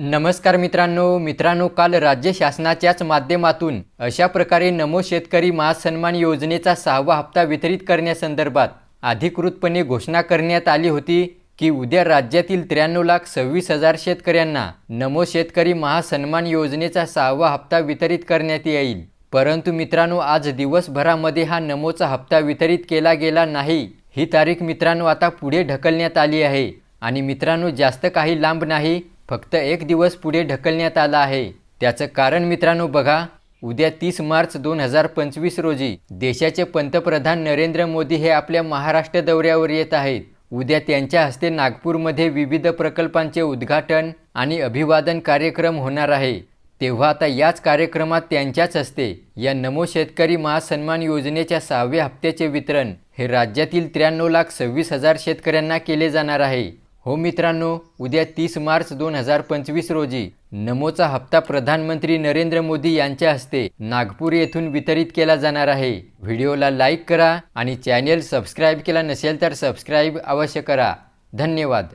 नमस्कार मित्रांनो. मित्रांनो काल राज्य शासनाच्याच माध्यमातून अशा प्रकारे नमो शेतकरी महासन्मान योजनेचा सहावा हप्ता वितरित करण्यासंदर्भात अधिकृतपणे घोषणा करण्यात आली होती की उद्या राज्यातील त्र्याण्णव लाख सव्वीस हजार शेतकऱ्यांना नमो शेतकरी महासन्मान योजनेचा सहावा हप्ता वितरित करण्यात येईल. परंतु मित्रांनो आज दिवसभरामध्ये हा नमोचा हप्ता वितरित केला गेला नाही ही तारीख मित्रांनो आता पुढे ढकलण्यात आली आहे. आणि मित्रांनो जास्त काही लांब नाही फक्त एक दिवस पुढे ढकलण्यात आला आहे. त्याचं कारण मित्रांनो बघा उद्या तीस मार्च दोन हजार पंचवीस रोजी देशाचे पंतप्रधान नरेंद्र मोदी हे आपल्या महाराष्ट्र दौऱ्यावर येत आहेत. उद्या त्यांच्या हस्ते नागपूरमध्ये विविध प्रकल्पांचे उद्घाटन आणि अभिवादन कार्यक्रम होणार आहे. तेव्हा आता याच कार्यक्रमात त्यांच्याच हस्ते या नमो शेतकरी महासन्मान योजनेच्या सहाव्या हप्त्याचे वितरण हे राज्यातील त्र्याण्णव लाख सव्वीस हजार शेतकऱ्यांना केले जाणार आहे. हो मित्रांनो उद्या तीस मार्च दोन हजार पंचवीस रोजी नमोचा हप्ता प्रधानमंत्री नरेंद्र मोदी यांच्या हस्ते नागपूर येथून वितरित केला जाणार आहे. व्हिडिओला लाईक करा आणि चॅनेल सबस्क्राईब केला नसेल तर सबस्क्राईब अवश्य करा. धन्यवाद.